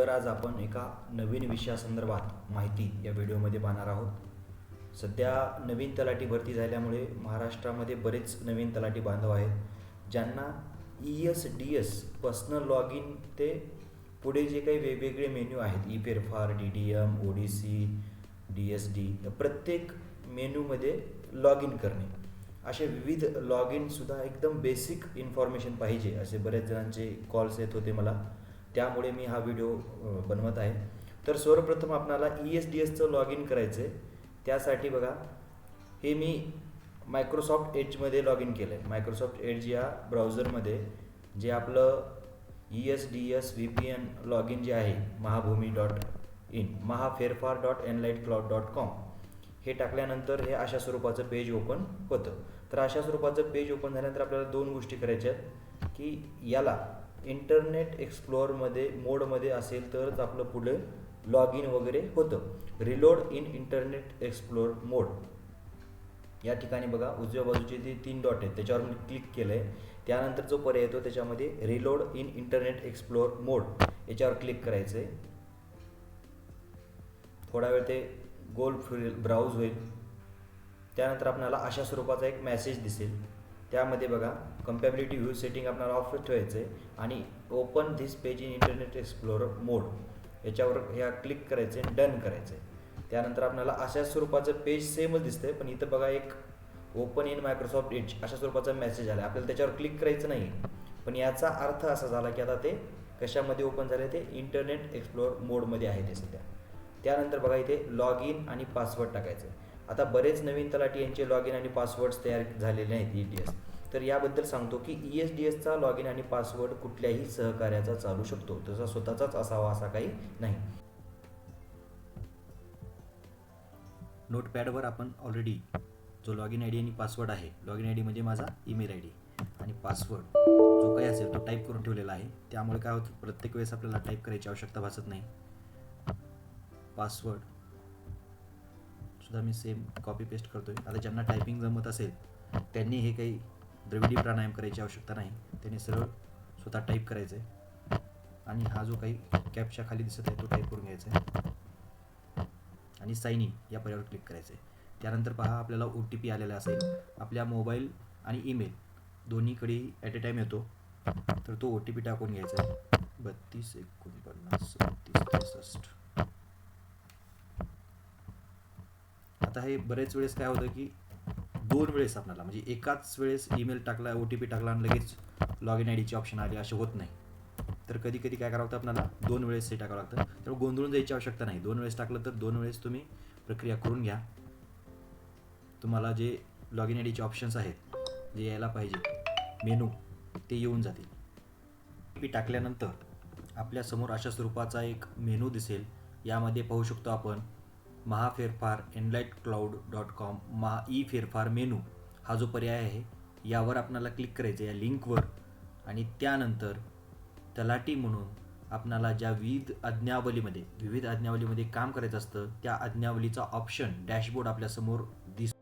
तर आज आपण एका नवीन विषयासंदर्भात माहिती या व्हिडिओमध्ये पाहणार आहोत. सध्या नवीन तलाठी भरती झाल्यामुळे महाराष्ट्रामध्ये बरेच नवीन तलाठी बांधव आहेत ज्यांना E S D S personal log in ते पुढे जे काही वेगवेगळे मेन्यू आहेत ई फेरफार D D M O D C D S D या प्रत्येक मेन्यूमध्ये लॉग इन करणे. असे विविध लॉग इनसुद्धा एकदम बेसिक इन्फॉर्मेशन पाहिजे असे बरेच जणांचे कॉल्स येत होते मला. त्यामुळे मी हा व्हिडिओ बनवत आहे. तर सर्वप्रथम आपणाला ई एस डी एसचं लॉग इन करायचं आहे त्यासाठी बघा हे मी मायक्रोसॉफ्ट एजमध्ये लॉग इन केलं आहे मायक्रोसॉफ्ट एज या ब्राउझरमध्ये जे आपलं E S D S V P N log in जे आहे Mahabhumi dot in Mahaferfar dot enlight cloud dot com हे टाकल्यानंतर हे अशा स्वरूपाचं पेज ओपन होतं. तर अशा स्वरूपाचं पेज ओपन झाल्यानंतर आपल्याला दोन गोष्टी करायच्या आहेत की याला इंटरनेट एक्सप्लोअरमध्ये मोडमध्ये असेल तरच आपलं पुढे लॉग इन वगैरे होतं. Reload in internet explorer mode. या ठिकाणी बघा उजव्या बाजूचे जे तीन डॉट आहेत त्याच्यावर मी क्लिक केलं आहे त्यानंतर जो पर्याय येतो त्याच्यामध्ये reload in internet explorer mode याच्यावर क्लिक करायचं आहे थोडा वेळ ते गोल फिरेल ब्राउज होईल. त्यानंतर आपल्याला अशा स्वरूपाचा एक मेसेज दिसेल. त्यामध्ये बघा कम्पॅबिलिटी व्ह्यू सेटिंग आपल्याला ऑफ ठेवायचं आहे आणि open this page in internet explorer mode याच्यावर ह्या क्लिक करायचं आहे डन करायचं आहे त्यानंतर आपल्याला अशा स्वरूपाचं पेज सेमच दिसतंय पण इथं बघा एक ओपन इन मायक्रोसॉफ्ट एज अशा स्वरूपाचा मेसेज आला आपल्याला त्याच्यावर क्लिक करायचं नाही पण याचा अर्थ असा झाला की आता ते कशामध्ये ओपन झाले ते? इंटरनेट एक्सप्लोअर मोडमध्ये आहे ते सध्या. त्यानंतर बघा इथे लॉग इन आणि पासवर्ड टाकायचं आहे आता बरेच नवीन तलाठी यांचे लॉग इन आणि पासवर्ड्स तयार झालेले आहेत ई डी एस तर याबद्दल सांगतो की ई एस डी एसचा लॉग इन आणि पासवर्ड कुठल्याही सहकार्याचा चालू शकतो. तसा स्वतःचाच असावा असा काही नाही. नोटपॅडवर आपण ऑलरेडी जो लॉग इन आय डी आणि पासवर्ड आहे लॉग इन आय डी म्हणजे माझा ईमेल आय डी आणि पासवर्ड जो काही असेल तो टाईप करून ठेवलेला आहे. त्यामुळे काय होतं प्रत्येक वेळेस आपल्याला टाईप करायची आवश्यकता भासत नाही. पासवर्ड सुद्धा मी सेम कॉपी पेस्ट करतोय. आता ज्यांना टायपिंग जमत असेल त्यांनी हे काही द्रविडी प्राणायाम करायची आवश्यकता नाही. त्यांनी सरळ स्वतः टाईप करायचं आहे आणि हा जो काही कॅपच्या खाली दिसत आहे तो टाईप करून घ्यायचा आहे आणि साईन इन या पर्यावर क्लिक करायचं आहे त्यानंतर पहा आपल्याला ओ टी पी आलेला असेल. आपल्या मोबाईल आणि ईमेल दोन्हीकडे ॲट ए टाईम येतो. तर तो ओ टी पी टाकून घ्यायचा आहे. बत्तीस एकोणपन्नास बत्तीस त्रेसष्ट. आता हे बरेच वेळेस काय होतं की दोन वेळेस आपल्याला म्हणजे एकाच वेळेस ईमेल टाकला ओ टी पी टाकला आणि लगेच लॉग इन आय डीचे ऑप्शन आले असे होत नाही. तर कधी कधी काय करावं लागतं आपल्याला दोन वेळेस हे टाकावं लागतं. तर गोंधळून जायची आवश्यकता नाही. दोन वेळेस टाकलं तर दोन वेळेस तुम्ही प्रक्रिया करून घ्या. तुम्हाला जे लॉग इन आय डीचे ऑप्शन्स आहेत जे यायला पाहिजे मेनू ते येऊन जातील. पी टाकल्यानंतर आपल्यासमोर अशा स्वरूपाचा एक मेनू दिसेल. यामध्ये पाहू शकतो आपण Mahaferfar enlight cloud dot com Maha E फेरफार मेनू हा जो पर्याय आहे यावर आपणाला क्लिक करायचं या लिंकवर आणि त्यानंतर तलाटी म्हणून आपणाला ज्या विविध आज्ञावलीमध्ये विविध आज्ञावलीमध्ये काम करायचं असतं त्या आज्ञावलीचा ऑप्शन डॅशबोर्ड आपल्यासमोर दिस